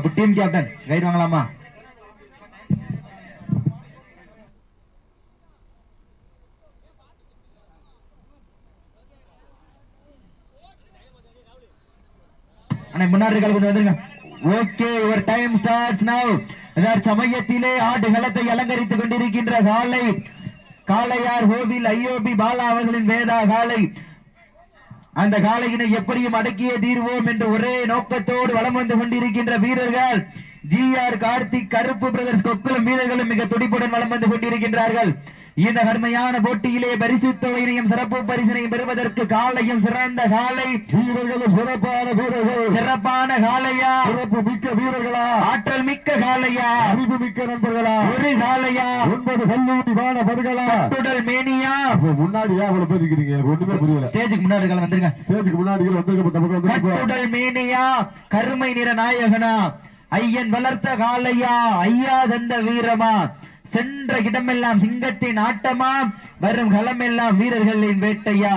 அப்ப team captain right வாங்கலாமா? முன்னாடி கொஞ்சம் வந்துருங்க. ஓகே ஒரு டைம் ஸ்டார்ட்ஸ் நவ் இதர் சமயத்திலே ஆடுகளத்தை அலங்கரித்துக் கொண்டிருக்கின்ற காலை. காளையார் கோவில் ஐயோபி பாலா அவர்களின் வேதா காலை. அந்த காளையினை எப்படியும் அடக்கியே தீர்வோம் என்ற ஒரே நோக்கத்தோடு வலம் வந்து கொண்டிருக்கின்ற வீரர்கள் ஜி ஆர் கார்த்திக் கருப்பு பிரதர்ஸ் கொக்குளம் வீரர்களும் மிக துடிப்புடன் வளம் வந்து கொண்டிருக்கின்றார்கள். இந்த கடுமையான போட்டியிலே பரிசுத்தவையினையும் சிறப்பு பரிசினையும் பெறுவதற்கு காலையும் சிறந்த காலை. வீரர்களும் சிறப்பான வீரர்கள். சிறப்பான காளையா சிறப்பு மிக்க வீரர்களா? ஆற்றல் மிக்க காளையா அறிவு மிக்க நண்பர்களா? ஒரு காளையா ஒன்பது கல்லூரி மாணவர்களா? உடல் மேனியா? அப்ப முன்னாடி ஏன் அவ்வளவு பேர் இருக்கிறீங்க எனக்கு ஒண்ணுமே புரியல. ஸ்டேஜுக்கு முன்னாடி வந்துருங்க. ஸ்டேஜுக்கு முன்னாடி வந்து நமக்கு வந்து கட்டுடல் மேனியா? கருமை நிற நாயகனா? ஐயன் வளர்த்த காளையா ஐயா தந்த வீரமா? சென்ற இடமெல்லாம் சிங்கத்தின் ஆட்டமா? வரும் களமெல்லாம் வீரர்களின் வேட்டையா?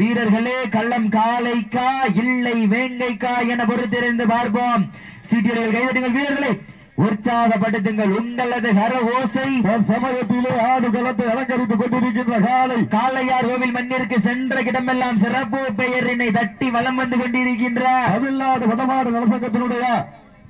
வீரர்களே களம் காளைக்கா இல்லை வேங்கைக்கா என பொறுத்திருந்து பார்ப்போம். சீட்டியர்கள் கைதட்டுங்கள் வீரர்களே. உற்சாகப்படுத்துங்கள். உங்களது கர ஓசை சமயத்திலே ஆடு களத்தை அலங்கரித்துக் கொண்டிருக்கின்ற காலை காளையார் கோவில் மண்ணிற்கு சென்ற இடமெல்லாம் சிறப்பு பெயரினை தட்டி வலம் வந்து கொண்டிருக்கின்ற தமிழ்நாடு வடமாடு நலசங்கத்தினுடைய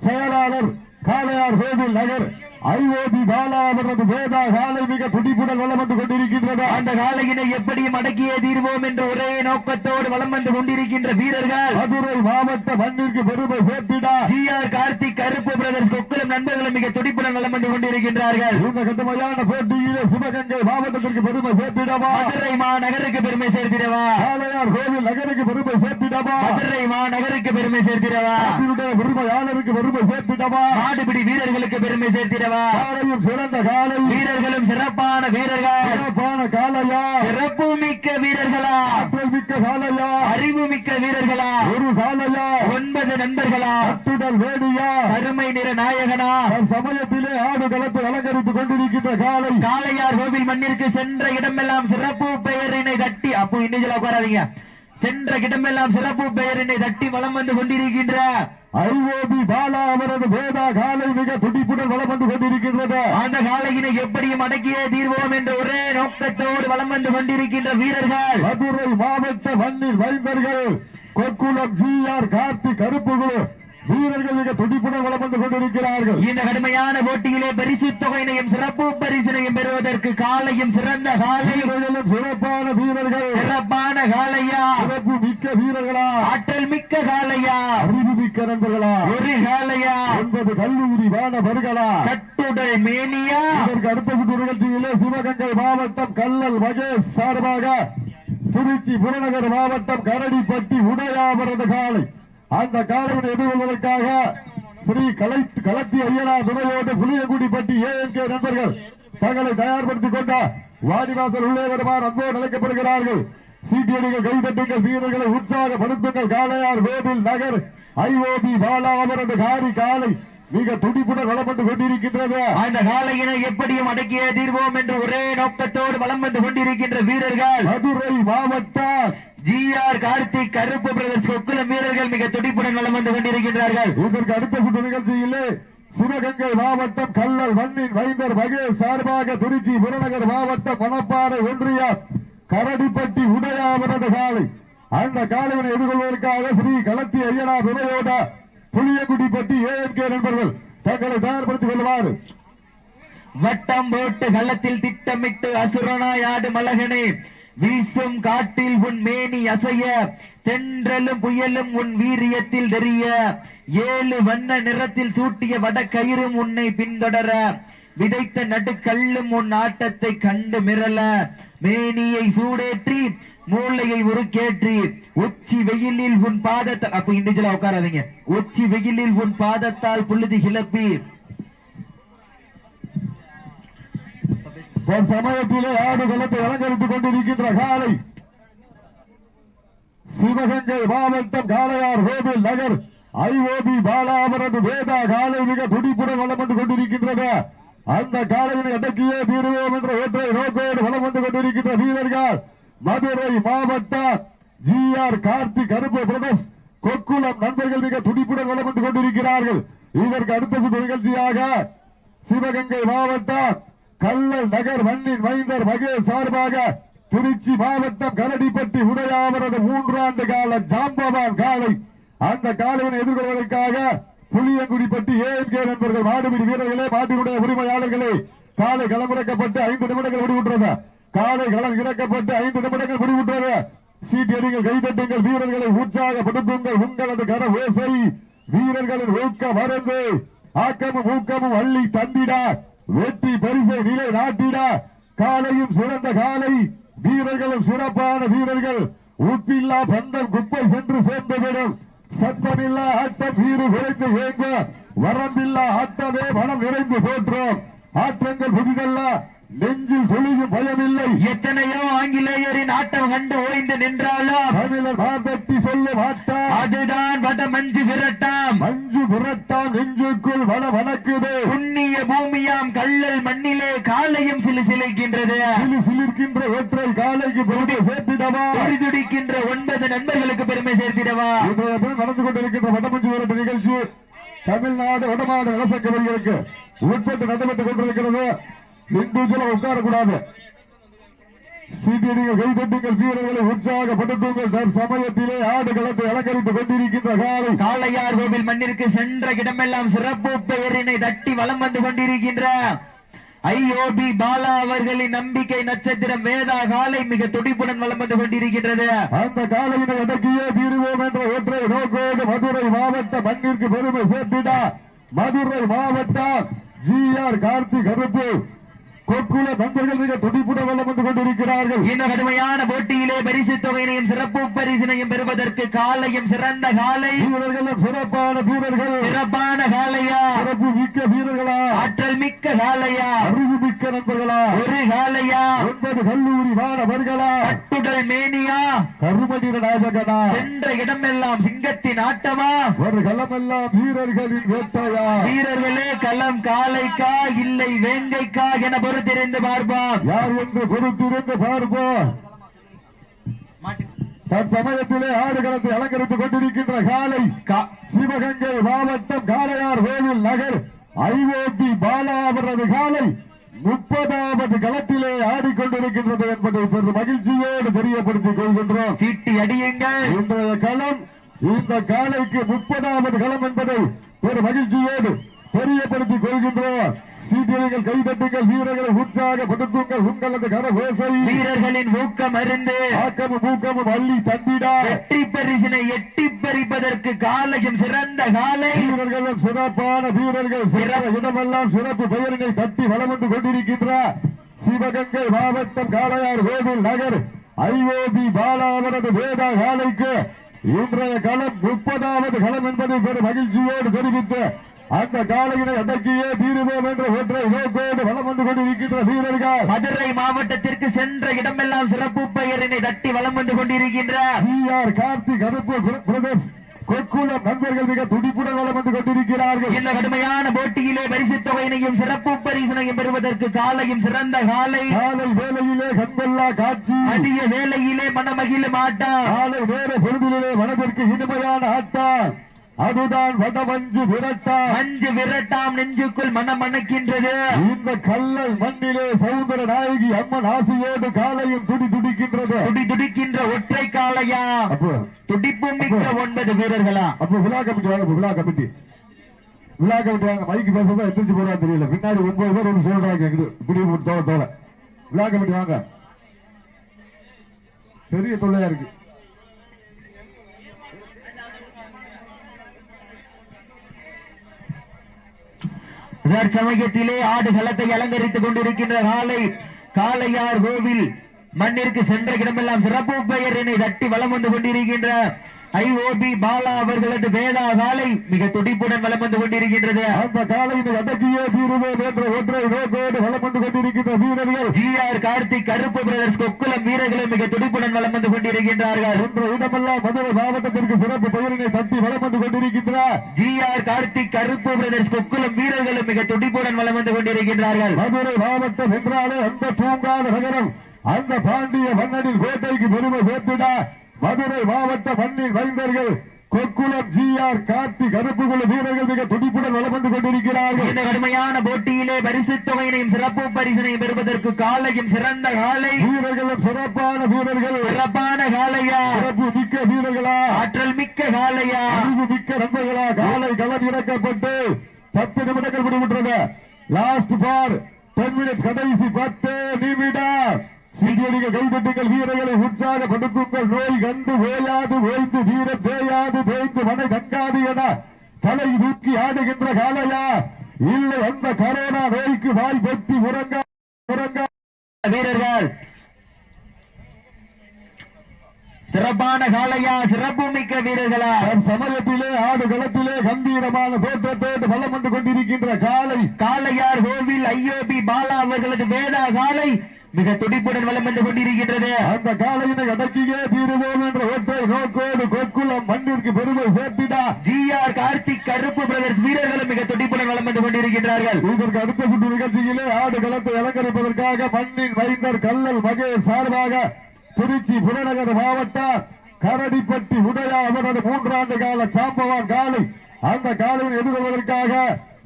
செயலாளர் காளையார் கோவில் நகர் ஐஓபி பாலா அவரது வேதா காலை மிக துடிப்புடன் வளம் வந்து கொண்டிருக்கின்றது. அந்த காளையினை எப்படியும் அடக்கியே தீர்வோம் என்ற ஒரே நோக்கத்தோடு வலம் வந்து கொண்டிருக்கின்ற வீரர்கள். மதுரை மாவட்ட மண்ணிற்கு பெருமை சேர்த்திட. ஜி ஆர் கார்த்திக் கருப்பு பிரதர்ஸ் கொக்குளம் நண்பர்களும் மிக துடிப்புடன் வலம் வந்து கொண்டிருக்கின்றார்கள். இந்த கடுமையான போட்டியிலே சிவகங்கை மாவட்டத்திற்கு பெருமை சேர்த்திடவா? மதுரை மாநகருக்கு பெருமை சேர்த்திடவா? காளையார் கோவில் நகருக்கு பெருமை சேர்த்திடவா? மதுரை மாநகருக்கு பெருமை சேர்த்திடவா? பெருமையாளருக்கு பெருமை சேர்த்திடவா? மாடுபிடி வீரர்களுக்கு பெருமை சேர்த்திடவா? காலையும் சிறந்த காலை. வீரர்களும் சிறப்பான வீரர்கள். சிறப்பான காலையா. சிறப்பு மிக்க வீரர்களா. ஆற்றல் மிக்க காலையா. அறிவு மிக்க வீரர்களா. ஒரு காலையா. ஒன்பது நண்பர்களா. அத்துடல் வேடியா. கருமை நிற நாயகனா. சமயத்திலே ஆடு களத்தை அலங்கரித்துக் கொண்டிருக்கின்ற காலை. காளையார் கோவில் மண்ணிற்கு சென்ற இடமெல்லாம் சிறப்பு பெயரினை தட்டி அப்போ இன்னிஜில் உட்காராதீங்க. சென்ற இடமெல்லாம் சிறப்பு பெயரினை தட்டி வலம் வந்து கொண்டிருக்கின்ற ஐஓபி பாலா அவரது வேதா காலை மிக துடிப்புடன் வளம் வந்து கொண்டிருக்கின்றது. அந்த காளையினை எப்படியும் அடக்கியே தீர்வோம் என்ற ஒரே நோக்கத்தோடு வலம் வந்து கொண்டிருக்கின்ற வீரர்கள். மதுரை மாவட்ட மண்ணின் வைந்தர்கள் கொக்குளம் ஜி ஆர் கார்த்திக் கருப்புகுழு வீரர்கள் மிக துடிப்புடன் வளம் வந்து கொண்டிருக்கிறார்கள். இந்த கடுமையான போட்டியிலே பரிசு தொகையினையும் சிறப்பு பரிசினையும் பெறுவதற்கு காலையும் சிறந்த காலை வீரர்களும் சிறப்பான வீரர்கள். சிறப்பான காளையா சிறப்பு மிக்க வீரர்களா? ஆற்றல் மிக்க காளையா அறிவு மிக்க நண்பர்களா? ஒரு காளையா ஒன்பது கல்லூரி மாணவர்களா? கட்டுடல் மேனியா? இதற்கு அடுத்த சுற்று நிகழ்ச்சியிலே சிவகங்கை மாவட்டம் கல்லல் மகேஷ் சார்பாக திருச்சி புறநகர் மாவட்டம் கரடிப்பட்டி உதயாபரது காலை. அந்த காலையை எதிர்கொள்வதற்காக ஸ்ரீ கலை களத்தி ஐயனா துணையோடு புளியங்குடிப்பட்டி ஏஎன்கே நண்பர்கள் தங்களை தயார்படுத்திக் கொண்ட வாடிவாசல் உள்ளே வருமாறு அன்போடு அழைக்கப்படுகிறார்கள். சீட்டியடிகள் கைதட்டுங்கள் வீரர்களை உற்சாகப்படுத்துங்கள். காளையார் கோவில் நகர் ஐஓபி பாலா அவரது காரி காலை மிக துடிப்புடன் வளப்பட்டு கொண்டிருக்கின்றது. அந்த காளையினை எப்படியும் அடக்கியே தீர்வோம் என்று ஒரே நோக்கத்தோடு வலம் வந்து கொண்டிருக்கின்ற வீரர்கள். மதுரை மாவட்ட ஜி ஆர் கார்த்திக் கருப்பு பிரதர்ஸ் கொக்குளம் வீரர்கள் மிக துடிப்புடன் வலம் வந்து கொண்டிருக்கின்றார்கள். இதற்கு அடுத்த சுற்று நிகழ்ச்சியிலே சிவகங்கை மாவட்டம் கல்லல் மண்ணின் வைந்தர் மகேஷ் சார்பாக திருச்சி புறநகர் மாவட்டம் மணப்பாறை ஒன்றிய கரடிப்பட்டி உதயாவரது காலை அந்த காலையினை எதிர்கொள்வதற்காக ஸ்ரீ களத்தி ஐயனா துணையோட புளியங்குடிப்பட்டி ஏஎன்கே நண்பர்கள் தங்களை தயார்படுத்திக் கொள்வார். வட்டம் போட்டு கள்ளத்தில் திட்டமிட்டு அசுரனாய் ஆடு மலகனே வீசும் காட்டில் உன் மேனி அசைய தென்றலும் புயலும் உன் வீரியத்தில் தெரிய ஏழு வண்ண நிறத்தில் சூட்டிய வட கயிறும் உன்னை பின்தொடர விதைத்த நடுக்கல்லும் உன் ஆட்டத்தை கண்டு மிரள. மேனியை சூடேற்றி மூளையை உருக்கேற்றி உச்சி வெயிலில் உன் பாதத்தால் அப்ப இண்டிவிஜுவலா உட்காராதீங்க. உச்சி வெயிலில் உன் பாதத்தால் புழுதி கிளப்பி தற்சமயத்திலே ஆடு களத்தை அலங்கரித்துக் கொண்டிருக்கின்ற காலை. சிவகங்கை மாவட்டம் காளையார் கோவில் நகர் ஐஓபி பாலா அவரது வேதா காலை மிக துடிப்புடன் வளம் வந்து கொண்டிருக்கின்றது. அந்த காலையினை அடக்கியே தீருவோம் என்ற ஒற்றை நோக்கோடு வளம் வந்து கொண்டிருக்கின்ற வீரர்கள் மதுரை மாவட்ட ஜி ஆர் கார்த்திக் கருப்பு பிரதேஷ் கொக்குளம் நண்பர்கள் மிக துடிப்புடன் வளம் வந்து கொண்டிருக்கிறார்கள். இதற்கு அடுத்த சுற்று நிகழ்ச்சியாக சிவகங்கை மாவட்டம் கல்லல் நகர் மண்ணின் மைந்தர் மகேஷ் சார்பாக திருச்சி மாவட்டம் கரடிப்பட்டி உதயாவரது மூன்றாண்டு கால ஜாம்பவான் காலை. அந்த காலையினை எதிர்கொள்வதற்காக புளியங்குடிப்பட்டி ஏஎம்கே நண்பர்கள் மாடுபிடி வீரர்களே மாட்டினுடைய உரிமையாளர்களே காலை களமிறக்கப்பட்டு ஐந்து நிமிடங்கள் முடிவுற்றது. காலை களம் இறக்கப்பட்டு ஐந்து நிமிடங்கள் முடிவுற்றது. சீட்டியடிகள் கைதட்டுங்கள் வீரர்களை உற்சாகப்படுத்துங்கள். உங்களது கர ஓசை வீரர்களின் ஊக்க மருந்து ஆக்கமும் ஊக்கமும் அள்ளி தந்திட. வெற்றி பரிசை நிலை நாட்டிட காலையும் சிறந்த காலை வீரர்களும் சிறப்பான வீரர்கள். உப்பில்லா பந்தம் குப்பை சென்று சேர்ந்துவிடும். சத்தமில்லா ஆட்டம் வீறு குறைந்து ஏங்க வரம்பில்லா ஆட்டமே மனம் நிறைந்து போற்றோம். ஆற்றங்கள் புதிதல்ல நெஞ்சில் துளியும் பயமில்லை. எத்தனையோ ஆங்கிலேயரின் ஆட்டம் கண்டு ஓய்ந்து நின்றாலும் தமிழர் மாதட்டி சொல்லும் ஆட்டம் அதுதான் வட மஞ்சு விரட்டாம். மஞ்சு புரட்டான் நெஞ்சுக்குள் வன வணக்குது. புண்ணிய பூமியாம் கள்ளல் மண்ணிலே காலையும் சிலு சிலைக்கின்றது சிலு சிலிர்க்கின்ற ஒற்றை காலைக்கு பெருமை சேர்த்திடவா? துடிதுடிக்கின்ற ஒன்பது நண்பர்களுக்கு பெருமை சேர்த்திடவா? தினம் நடந்து கொண்டிருக்கின்ற வடமஞ்சு விரட்டு நிகழ்ச்சி தமிழ்நாடு வடமாடு நலசங்கவர்களுக்கு உட்பட்டு நடைபெற்றுக் கொண்டிருக்கிறது. இண்டிவிஜுவலா உட்காரக்கூடாது. சீட்டியடிகள் கைதட்டுங்கள் வீரர்களை உற்சாகப்படுத்துங்கள். தற்சமயத்திலே ஆடு களத்தை அலங்கரித்துக் கொண்டிருக்கின்ற காலை. காளையார் கோவில் மண்ணிற்கு சென்ற இடமெல்லாம் சிறப்பு பெயரினை தட்டி வலம் வந்து கொண்டிருக்கின்ற ஐஓபி பாலா அவர்களின் நம்பிக்கை நட்சத்திரம் வேதா காலை மிக துடிப்புடன் வலம் வந்து கொண்டிருக்கின்றது. அந்த காலையினை அடக்கியே தீருவோம் என்ற ஒற்றை நோக்கோடு மதுரை மாவட்ட மண்ணிற்கு பெருமை சேர்த்திட. மதுரை மாவட்டம் ஜி ஆர் கார்த்திக் கருப்பு. கொக்குல மிக வந்து கொண்டிருக்கிறார்கள். இந்த கடுமையான போட்டியிலே பரிசு தொகையினையும் சிறப்பு பரிசினையும் பெறுவதற்கு காலையும் சிறந்த காலை. வீரர்களும் சிறப்பான வீரர்கள். சிறப்பான காலையா? சிறப்பு மிக்க வீரர்களா? ஆற்றல் மிக்க காலையா? அறிவு மிக்க நண்பர்களா? ஒரு காலையா? ஒன்பது கல்லூரி மாணவர்களா? கட்டுடல் மேனியா? கருமணிர நாயகனா? சென்ற இடமெல்லாம் சிங்கத்தின் ஆட்டமா? ஒரு களமெல்லாம் வீரர்களின் வேட்டையா? வீரர்களே களம் காளைக்கா இல்லை வேங்கைக்கா என பொறுத்திருந்து பார்ப்போம். யார் என்று பொறுத்திருந்து பார்ப்போம். தற்சமயத்திலே ஆடுகளத்தை அலங்கரித்துக் கொண்டிருக்கின்ற காலை சிவகங்கை மாவட்டம் காளையார் கோவில் நகர் ஐஓபி பாலா அவரது காலை முப்பதாவது களத்திலே ஆடிக்கொண்டிருக்கின்றது என்பதை பெரும் மகிழ்ச்சியோடு தெரியப்படுத்திக் கொள்கின்றோம். சீட்டி அடியுங்கள். இன்றைய களம் இந்த காலைக்கு முப்பதாவது களம் என்பதை ஒரு மகிழ்ச்சியோடு தெரியப்படுத்திக் கொள்கின்றோம். சீட்டியர்கள் கைதட்டுங்கள் வீரர்களை உற்சாகப்படுத்துங்கள் உங்களது கர ஓசை வீரர்களின் ஊக்கம் அருந்து ஆக்கமும் ஊக்கமும் அள்ளி தந்திடா. வெற்றி பரிசினை எட்டி பறிப்பதற்கு காலையும் சிறந்த காலை. வீரர்களும் சிறப்பான வீரர்கள். சிறந்த இடமெல்லாம் சிறப்பு பெயரினை தட்டி வலம் வந்து கொண்டிருக்கின்ற சிவகங்கை மாவட்டம் காளையார் கோவில் நகர் ஐஓபி பாலா அவரது வேதா காலைக்கு இன்றைய களம் முப்பதாவது களம் என்பதை பெரும் மகிழ்ச்சியோடு தெரிவித்து அந்த காலையினை அடக்கியே தீருவோம் என்ற ஒற்றை நோக்கோடு வலம் வந்து கொண்டிருக்கின்ற வீரர்கள். மதுரை மாவட்டத்திற்கு சென்ற இடமெல்லாம் சிறப்பு பெயரினை தட்டி வலம் வந்து கொண்டிருக்கின்ற ஆர் கார்த்திக் அருப்பு பிரதர்ஸ் கொக்குளம் நண்பர்கள் மிக துடிப்புடன் வலம் வந்து கொண்டிருக்கிறார்கள். இந்த கடுமையான போட்டியிலே பரிசு தொகையினையும் சிறப்பு பரிசினையும் பெறுவதற்கு காலையும் சிறந்த காலை. காலை வேளையிலே கண்கொள்ளா காட்சி. அதிக வேலையிலே மனமகிழும் ஆட்டம் காலை நேர பொழுதிலே மனதிற்கு இனிமையான ஆட்டம் அதுதான் வடமஞ்சு விரட்டா. மஞ்சு விரட்டாம் நெஞ்சுக்குள் மனம் மணக்கின்றது இந்த கல்லை மண்ணிலே சவுந்தர நாயகி அம்மன் ஆசையோடு காலையும் துடி துடிக்கின்றது. துடி துடிக்கின்ற ஒற்றை காளையா? அப்போ துடிப்பு மிக்க ஒன்பது வீரர்களா? அப்போ விழா கமிட்டி வாங்க விழா கமிட்டி. விழா கமிட்டி வாங்க மைக்கு பேசுறதா எந்திரிச்சு போறா தெரியல. பின்னாடி ஒன்பது பேர் ஒன்று சொல்றாங்க எங்கிட்டு இப்படி தோலை தோலை விழா கமிட்டி வாங்க. பெரிய தொல்லையா இருக்கு. தற்சமயத்திலே ஆடு களத்தை அலங்கரித்துக் கொண்டிருக்கின்ற காலை காளையார் கோவில் மண்ணிற்கு சென்ற இடமெல்லாம் சிறப்பு பெயரினை தட்டி வலம் வந்து கொண்டிருக்கின்ற ஐஓபி பாலா அவர்களது வேதா காலை மிக துடிப்புடன் வலம் வந்து கொண்டிருக்கின்றது. அந்த காலையினை அடக்கியே தீருவோம் என்ற ஒற்றை நோக்கோடு வலம் வந்து கொண்டிருக்கின்ற வீரர்கள் ஜி ஆர் கார்த்திக் கருப்பு பிரதர்ஸ் கொக்குளம் வீரர்களும் மிக துடிப்புடன் வலம் வந்து கொண்டிருக்கின்றார்கள். என்ற இடமெல்லாம் மதுரை மாவட்டத்திற்கு சிறப்பு பெயரினை தட்டி வலம் வந்து கொண்டிருக்கின்றார் ஜி ஆர் கார்த்திக் கருப்பு பிரதர்ஸ் கொக்குளம் வீரர்களும் மிக துடிப்புடன் வலம் வந்து கொண்டிருக்கின்றார்கள். மதுரை மாவட்டம் என்றாலே அந்த தூங்காத நகரம். அந்த பாண்டிய மன்னனின் கோட்டைக்கு பெருமை சேர்த்திட. மதுரை மாவட்ட மண்ணின் வைந்தர்கள் கொக்குளம் ஜி ஆர் கார்த்தி கருப்புக்குழு வீரர்கள் மிக துடிப்புடன் வந்து கொண்டிருக்கிறார்கள். இந்த கடுமையான போட்டியிலே பரிசு தொகையினையும் சிறப்பு பரிசினையும் பெறுவதற்கு காலையும் சிறந்த காலை. வீரர்களும் சிறப்பான வீரர்கள். சிறப்பான காலையா? சிறப்பு மிக்க வீரர்களா? ஆற்றல் மிக்க காலையா? அறிவு மிக்க நண்பர்களா? காலை களம் இறக்கப்பட்டு பத்து நிமிடங்கள் முடிவுற்றது. லாஸ்ட் ஃபார் டென் மினிட்ஸ் கடைசி பத்து நிமிடம். சீடியடிகள் கைதட்டுங்கள் வீரர்களை உற்சாகப்படுத்துங்கள் நோய் கண்டு ஓயாது ஓய்ந்து வீரம் தேயாது தேய்ந்து மனை தங்காது என தலை தூக்கி ஆடுகின்ற காலையா இல்லை அந்த கரோனா நோய்க்கு வாய் பொத்தி உறங்க உறங்க. வீரர்கள் சிறப்பான காலையா சிறப்பு மிக்க வீரர்களா சமயத்திலே ஆடு களத்திலே கம்பீரமான தோற்றத்தோடு வலம் வந்து கொண்டிருக்கின்ற காலை காளையார் கோவில் ஐயோபி பாலா அவர்களது வேதா காலை மிக துடிப்புடன் வலம் வந்து கொண்டிருக்கின்றது. அந்த காலையினை அடக்கியே தீருவோம் என்ற ஒற்றை நோக்கோடு கொக்குளம் மண்ணிற்கு பெருமை சேர்த்திடா. ஜி ஆர் கார்த்திக் கருப்பு பிரதர்ஸ் வீரர்களும் மிக துடிப்புடன் வலம் வந்து கொண்டிருக்கின்றார்கள். இதற்கு அடுத்த சுற்று நிகழ்ச்சியிலே ஆடு களத்தை அலங்கரிப்பதற்காக மண்ணின் வைந்தர் கல்லல் மகேஷ் சார்பாக திருச்சி புறநகர் மாவட்டம் கரடிப்பட்டி உதயா அவரது மூன்றாண்டு கால சாம்பவான் காலை அந்த காலையை எதிர்கொள்வதற்காக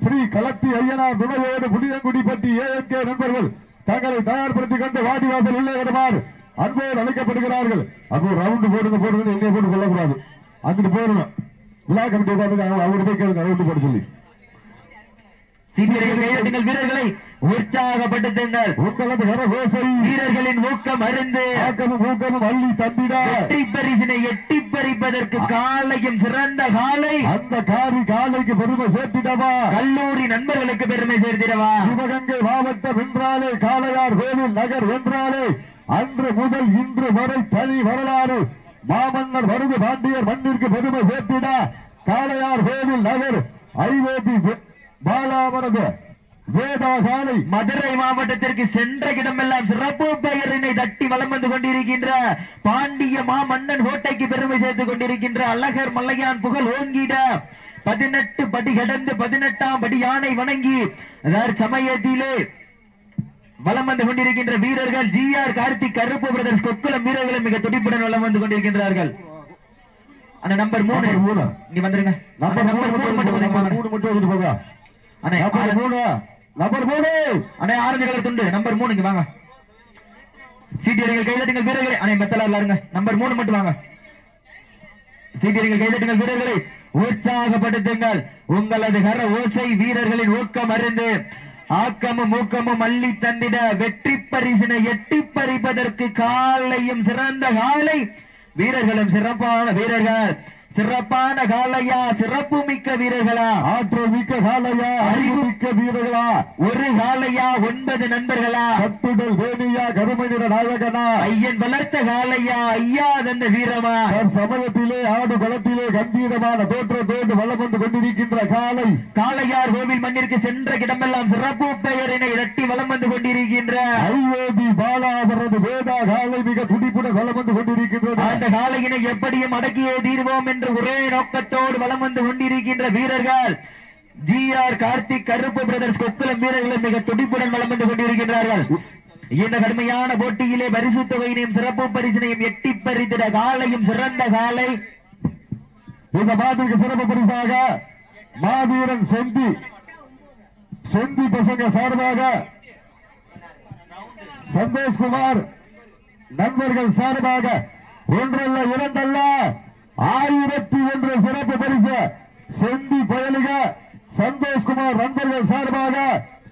ஸ்ரீ கலத்தி ஐயனார் துணையோடு புளியங்குடிப்பட்டி ஏஎம்கே நண்பர்கள் தங்களை தயார்படுத்திக் கொண்டு வாடிவாசல் உள்ளே வருமாறு அன்போடு அழைக்கப்படுகிறார்கள். ஒரு ரவுண்டு போடுங்க போடுங்க என்னைய போட்டு கொள்ளக்கூடாது அங்கிட்டு போடணும் விழா கமிட்டி உட்கார்ந்து அவங்க போய் கேளுங்க ரவுண்டு போட சொல்லி. சீனியர்கள் வீரர்களை உற்சாகப்படுத்துங்கள். வீரர்களின் ஊக்கம் அருந்து. ஆக்கமும் ஊக்கமும் அள்ளி தந்திட. வெற்றி பரிசினை எட்டி பறிப்பதற்கு காலையும் சிறந்த காலை. அந்த காரி காலைக்கு பெருமை சேர்த்திடவா? கல்லூரி நண்பர்களுக்கு பெருமை சேர்த்திடவா? சிவகங்கை மாவட்டம் என்றாலே காளையார் கோவில் நகர் என்றாலே அன்று முதல் இன்று வரை தனி வரலாறு. மாமன்னர் வருது பாண்டியர் மண்ணிற்கு பெருமை சேர்த்திட. காளையார் கோவில் நகர் ஐஓபி பாலாவரது வேதா காலை மதுரை மாவட்டத்திற்கு சென்ற இடமெல்லாம் சிறப்பு பெயரினை தட்டி வலம் வந்து கொண்டிருக்கின்ற பாண்டிய மாமன்னன் கோட்டைக்கு பெருமை சேர்த்துக் கொண்டிருக்கின்ற அழகர் மல்லையான் புகழ் ஓங்கிட பதினெட்டு படி கடந்து பதினெட்டாம் படி யானை வணங்கி சமயத்திலே வலம் வந்து கொண்டிருக்கின்ற வீரர்கள் ஜி ஆர் கார்த்திக் கருப்பு பிரதர்ஸ் கொக்குளம் வீரர்களும் மிக துடிப்புடன் வலம் வந்து கொண்டிருக்கின்றார்கள். அண்ணா நம்பர் மூணு. மூணு. நீ வந்துருங்க. நம்பர் மூணு மட்டும் மூணு மட்டும் போங்க. அண்ணா, மூணு. நம்பர் மூணு அண்ணே ஆரஞ்சு கலர் துண்டு. நம்பர் மூணு இங்க வாங்க. சீட்டியர்கள் கைதட்டுங்கள் வீரர்களை. அண்ணே மெத்தலா இருங்க நம்பர் மூணு மட்டும் வாங்க. சீட்டியர்கள் கைதட்டுங்கள் வீரர்களை. உற்சாகப்படுத்துங்கள். உங்களது கர ஓசை வீரர்களின் ஊக்கம் அறிந்து ஆக்கமும் ஊக்கமும் அள்ளி தந்திட வெற்றி பரிசினை எட்டி பறிப்பதற்கு காலையும் சிறந்த காலை. வீரர்களும் சிறப்பான வீரர்கள். சிறப்பான காலையா சிறப்பு மிக்க வீரர்களா? ஆற்றல் மிக்க காலையா அறிவு மிக்க வீரர்களா? ஒரு காலையா ஒன்பது நண்பர்களா? கட்டுடல் வேணியா கருமை நிற நாயகனா? ஐயன் வளர்த்த காலையா ஐயா தந்த வீரமா? சமயத்திலே ஆடு களத்திலே கம்பீரமான தோற்றத்தோடு வலம் வந்து கொண்டிருக்கின்ற காலை காளையார் கோவில் மண்ணிற்கு சென்ற இடமெல்லாம் சிறப்பு பெயரினை இரட்டி வலம் வந்து கொண்டிருக்கின்ற. ஐஓபி பாலா அவரது வேதா காலை மிக துடிப்புடன் வலம் வந்து கொண்டிருக்கின்றது. அந்த காளையினை எப்படியும் அடக்கியே தீர்வோம் என்று ஒரே நோக்கத்தோடு வலம் வந்து கொண்டிருக்கின்ற வீரர்கள் ஜி ஆர் கார்த்திக் கருப்பு பிரதர்ஸ் கொக்குளம் வீரர்களும் மிக துடிப்புடன் வலம் வந்து கொண்டிருக்கின்றார்கள். இந்த கடுமையான போட்டியிலே பரிசு தொகையினையும் சிறப்பு பரிசினையும் எட்டி பறித்திட காலையும் சிறந்த காலை. இந்த மாதிரிக்கு சிறப்பு பரிசாக மாவீரன் செந்தி செந்தி பசங்க சார்பாக சந்தோஷ்குமார் நண்பர்கள் சார்பாக ஒன்றல்ல இரண்டல்ல. ஆயிரத்தி ஒன்று சிறப்பு பரிசு செந்தி பயலிக சந்தோஷ்குமார் நண்பர்கள் சார்பாக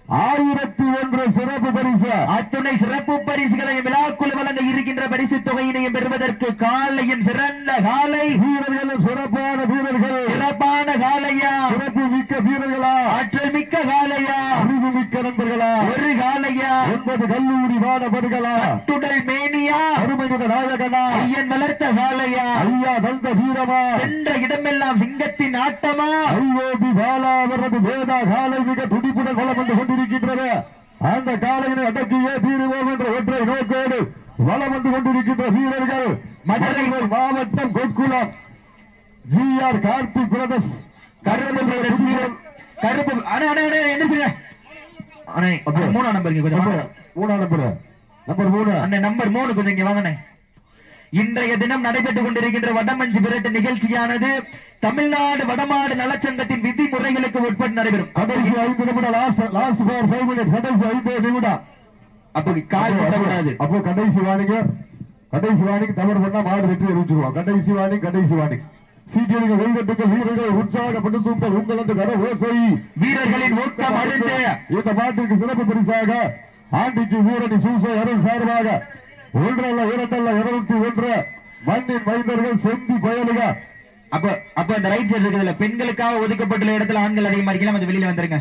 ஆயிரத்தி ஒன்று சிறப்பு பரிசு. அத்துணை சிறப்பு பரிசுகளையும் விழாக்குழு வழங்க இருக்கின்ற பரிசு தொகையினையும் பெறுவதற்கு காலையும் சிறந்த காலை. வீரர்களும் சிறப்பான வீரர்கள். சிறப்பான காலையா? சிறப்பு மிக்க வீரர்களா? ஆற்றல் மிக்க காலையா? அறிவு மிக்க நண்பர்களா? ஒரு காலையா? ஒன்பது கல்லூரி மாணவர்களா துடல் மேனியா? அருமையுட நாயகனா? ஐயன் வளர்த்த காலையா? ஐயா தந்த வீரமா? சென்ற இடமெல்லாம் சிங்கத்தின் ஆட்டமா? ஐஓபி பாலா அவரது வேதா காலை மிக துடிப்புடன் வலம் வந்து கொண்டிருக்கின்றது அந்த காலையினை அடக்கியே தீருவோம் என்ற ஒற்றை நோக்கோடு வலம் வந்து கொண்டிருக்கின்ற வீரர்கள். மதுரை. மாவட்டம் Kokkulam G R Karthik brothers. Karuppu. Karuppu அண்ணே அண்ணே என்ன அண்ணே அப்படியே. மூணாம் நம்பர் கொஞ்சம். மூணாம் நம்பர். நம்பர் மூணு. அண்ணே நம்பர் மூணு கொஞ்சம் இங்க வாங்கண்ணே. இன்றைய தினம் நடைபெற்றுக் கொண்டிருக்கின்ற வடமஞ்சு விரட்டு நிகழ்ச்சியானது தமிழ்நாடு வடமாடு நலச்சங்கத்தின் விதிமுறைகளுக்கு உட்பட்டு நடைபெறும். கடைசி ஐந்து நிமிடம் last last for five minutes கடைசி ஐந்து நிமிடம். அப்ப கால் கூடாது அப்போ கடைசி வாணிங்க கடைசி வாணிக்கு தவறு பண்ணா மாடு வெற்றி அறிவிச்சிருவோம் கடைசி வாணி கடைசி வாணி சீட்டியடிகள் வெல்வெட்டுக்கு வீரர்கள் உற்சாகப்படுத்துங்கள் உங்களது கர ஓசை. வீரர்களின் அறிந்து இந்த மாட்டிற்கு சிறப்பு பரிசாக ஆண்டிச்சி ஊரணி சூசை அருள் சார்பாக ஊழல்ல ஊரத்தல்ல இருநூத்தி ஒன்று மண்ணின் மைந்தர்கள் செந்தி பயலுக. அப்ப அப்ப இந்த ரைட் சைடு இருக்குதுல பெண்களுக்காக ஒதுக்கப்பட்டுள்ள இடத்துல ஆண்கள் அதிகமா இருக்கலாம் அது வெளியில வந்துருங்க.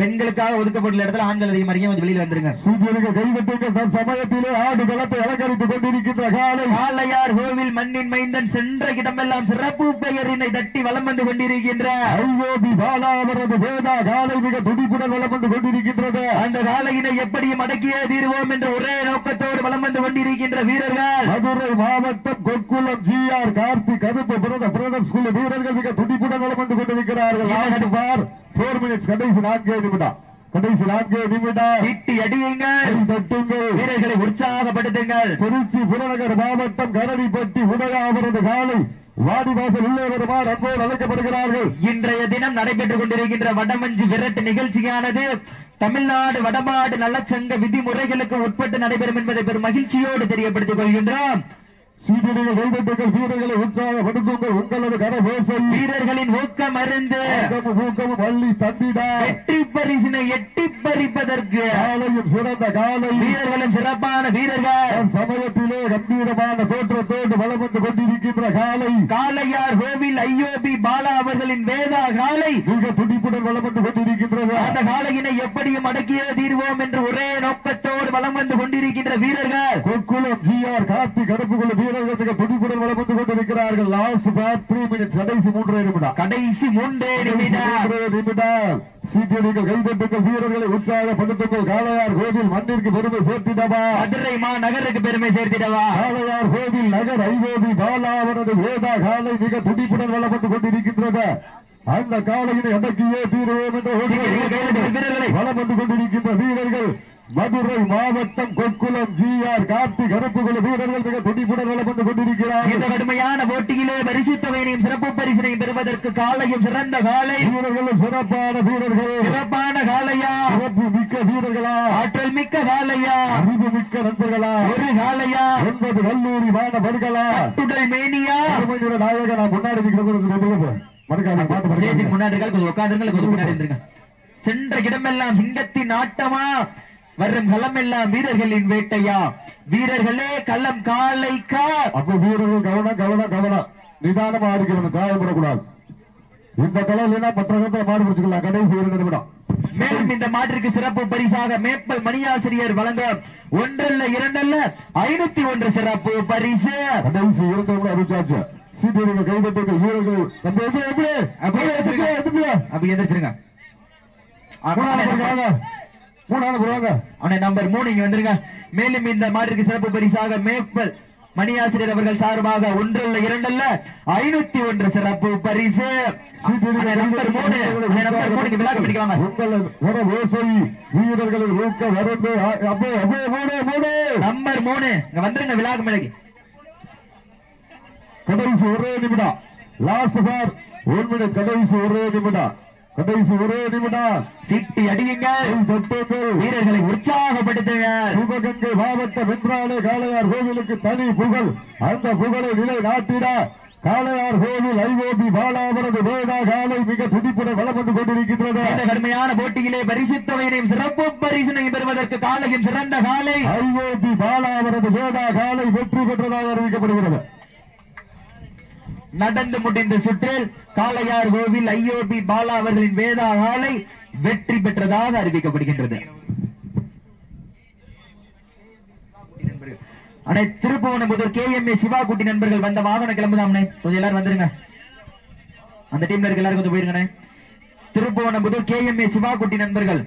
பெண்களுக்காக ஒதுக்கப்பட்டுள்ள இடத்துல ஆண்கள் அதிகமா இருக்கலாம் கொஞ்சம் வெளியில வந்துருங்க. சீட்டியடிகள் கைவெட்டுங்கள் தன் சமயத்திலே ஆடு களத்தை அலங்கரித்துக் கொண்டிருக்கின்ற காலை. காளையார் கோவில் மண்ணின் மைந்தன் சென்ற இடமெல்லாம் சிறப்பு பெயரினை தட்டி வலம் வந்து கொண்டிருக்கின்ற. வேதா காலை மிக துடிப்புடன் வளம் வந்து கொண்டிருக்கின்றது. அந்த காளையினை எப்படியும் அடக்கியே தீர்வோம் என்ற ஒரே நோக்கத்தோடு வலம் வந்து கொண்டிருக்கின்ற வீரர்கள். மதுரை மாவட்டம் கொக்குளம் ஜி ஆர் கார்த்திக் கருப்பு பிரதர் பிரதர் ஸ்கூல் வீரர்கள் மிக துடிப்புடன் வளம் வந்து கொண்டிருக்கிறார்கள். லாஸ்ட் பார் போர் மினிட்ஸ் கடைசி நான்கே நிமிடம். கடைசி நான்கே நிமிடம். தீட்டி அடியுங்கள். தட்டுங்கள். வீரர்களை உற்சாகப்படுத்துங்கள். திருச்சி புறநகர் மாவட்டம் கரடிப்பட்டி உதயா அவரது காலை வாடிவாசல் உள்ளே வருமாறு அன்போடு அழைக்கப்படுகிறார்கள். இன்றைய தினம் நடைபெற்றுக் கொண்டிருக்கின்ற வடமஞ்சு விரட்டு நிகழ்ச்சியானது தமிழ்நாடு வடமாடு நலச்சங்க விதிமுறைகளுக்கு உட்பட்டு நடைபெறும் என்பதை பெரும் மகிழ்ச்சியோடு தெரியப்படுத்திக் கொள்கின்றோம். சீட்டியடிகள் கைதட்டுங்கள் வீரர்களை உற்சாகப்படுத்துங்கள். உங்களது கரபோசை வீரர்களின் ஊக்கம் அறிந்து ஊக்கமும் தந்திட. வெற்றி பரிசினை எட்டி பறிப்பதற்கு காலையும் சிறந்த காலை. வீரர்களும் சிறப்பான வீரர்கள். சமயத்திலே கம்பீரமான தோற்றத்தோடு வந்து கொண்டிருக்கின்ற காலை. காளையார் கோவில் ஐயோபி பாலா அவர்களின் வேதா காலை. மிக துடிப்புடன் வலம் வந்து கொண்டிருக்கின்றது. அந்த காளையினை எப்படியும் அடக்கியே தீர்வோம் என்று ஒரே நோக்கத்தோடு வலம் வந்து கொண்டிருக்கின்ற வீரர்கள். கொக்குளம் ஜி ஆர் கருப்புக்குழு வீரர்கள் மிக துடிப்புடன் வலம் வந்து கொண்டிருக்கிறார்கள். லாஸ்ட் பேர் த்ரீ மினிட்ஸ் கடைசி மூன்றே நிமிடம். கடைசி மூன்றே நிமிடம். சீட்டியடிகள் கைதட்டுங்கள் வீரர்களை உற்சாகப்படுத்துங்கள் காளையார் கோவில் மண்ணிற்கு பெருமை சேர்த்திடவா? மதுரை மாநகருக்கு பெருமை சேர்த்திடவா? காளையார் கோவில் நகர் ஐவோபி பாலா அவரது வேதா காலை மிக துடிப்புடன் வலம் வந்து கொண்டிருக்கின்றது. அந்த காலையினை அடக்கியே தீருவோம் என்ற வீரர்களை. வலம் வந்து கொண்டிருக்கின்ற வீரர்கள். மதுரை மாவட்டம் கொக்குளம் ஜி ஆர் கார்த்திக் கருப்புக்குழு வீரர்கள் மிக துடிப்புடன் வலம் வந்து இந்த கடுமையான போட்டியிலே பரிசுத்தவையினையும் சிறப்பு பரிசினையும் பெறுவதற்கு காலையும் சிறந்த காலை. வீரர்களும் சிறப்பான வீரர்கள். சிறப்பான காளையா சிறப்பு மிக்க வீரர்களா? ஆற்றல் மிக்க காளையா அறிவு மிக்க நண்பர்களா? ஒரு காளையா ஒன்பது கல்லூரி மாணவர்களா? துடல் மேனியா? நாயக நான் முன்னாடி. முன்னாடி கொஞ்சம் உட்காந்துருங்க கொஞ்சம் சென்ற இடமெல்லாம் சிங்கத்தின் ஆட்டமா? வரும் களமெல்லாம் வீரர்களின் வேட்டையா? வீரர்களே களம் காலைக்கா? அப்ப வீரர்கள் கவனம் கவனம் கவனம் நிதானமா ஆடிக்கணும் காயப்படக்கூடாது. இந்த இல்லைன்னா மற்ற இடத்துல மாடு பிடிச்சுக்கலாம். கடைசி இரண்டு நிமிடம். மேலும் இந்த மாட்டிற்கு சிறப்பு பரிசாக மேப்பல் மணியாசிரியர் வழங்க ஒன்றல்ல இரண்டல்ல ஐநூத்தி ஒன்று சிறப்பு பரிசு. கடைசி இரண்டு நிமிடம் அறிவிச்சாச்சு சீட்டியர்கள் கைதட்டுங்கள் வீரர்கள் அப்படியே எதிர்த்து, எதிர்த்து. அப்படி எந்திரிச்சிருங்க. மூணாவது பேர் வாங்க மூணாவது பேர் வாங்க அவனை நம்பர் மூணு இங்க வந்துருங்க. மேலும் இந்த மாட்டிற்கு சிறப்பு பரிசாக மேப்பல் மணியாசிரியர் அவர்கள் சார்பாக ஒன்றல்ல இரண்டல்ல ஐநூத்தி ஒன்று சிறப்பு பரிசு. நம்பர் மூணு. நம்பர் மூணு இங்க விழாக்கு பிடிக்குவாங்க உங்களது ஓசை வீரர்களின் ஊக்க மூணு நம்பர் மூணு. இங்க வந்துருங்க விழாக்கு மேலைக்கு கடைசி ஒரே நிமிடம். லாஸ்ட் பார் ஒன் மினிட் கடைசி ஒரே நிமிடம். கடைசி ஒரே நிமிடம் சீட்டி அடியுங்க. கை தட்டுங்கள் வீரர்களை உற்சாகப்படுத்துங்க. சிவகங்கை மாவட்டம் வென்றாலே காளையார் கோவிலுக்கு தனி புகழ். அந்த புகழை நிலை நாட்டிட காளையார் கோவில் ஐஓபி பாலாவரது வேடா காலை மிக துடிப்புடன் வலம் வந்து கொண்டிருக்கின்றது. இந்த கடுமையான போட்டியிலே பரிசுத்தவையினையும் சிறப்பு பரிசினையும் பெறுவதற்கு காலையும் சிறந்த காலை. ஐஓபி பாலாவரது வேடா காலை வெற்றி பெற்றதாக அறிவிக்கப்படுகிறது. நடந்து முடிந்த சுற்றில் காளையார் கோவில் ஐயோபி பாலா அவர்களின் வேதா ஆலை வெற்றி பெற்றதாக அறிவிக்கப்படுகின்றது. அனை Thiruppuvanamputhur K M A Siva Kutty நண்பர்கள் வந்த வாகனம் கிளம்புதாம்னே கொஞ்சம் எல்லாரும் வந்துருங்க. அந்த டீம்ல இருக்க எல்லாரும் கொஞ்சம் போயிருங்கண்ணே Thiruppuvanamputhur K M A Siva Kutty நண்பர்கள்.